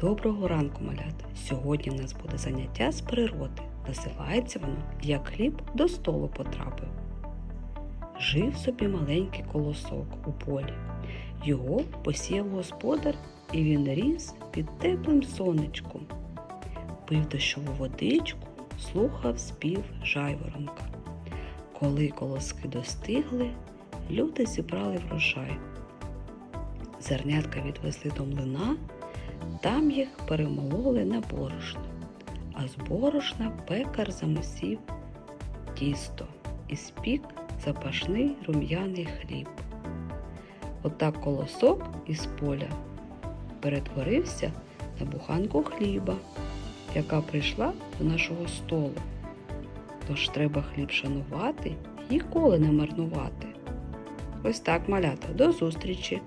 Доброго ранку, малята! Сьогодні в нас буде заняття з природи. Називається воно Як хліб до столу потрапив. Жив собі маленький колосок у полі. Його посіяв господар, і він ріс під теплим сонечком. Пив дощову водичку, слухав спів жайворонка. Коли колоски достигли, люди зібрали врожай. Зернятка відвезли до млина, там їх перемололи на борошно, а з борошна пекар замусів тісто і спік запашний рум'яний хліб. Отак колосок із поля перетворився на буханку хліба, яка прийшла до нашого столу. Тож треба хліб шанувати і ніколи не марнувати. Ось так, малята, до зустрічі!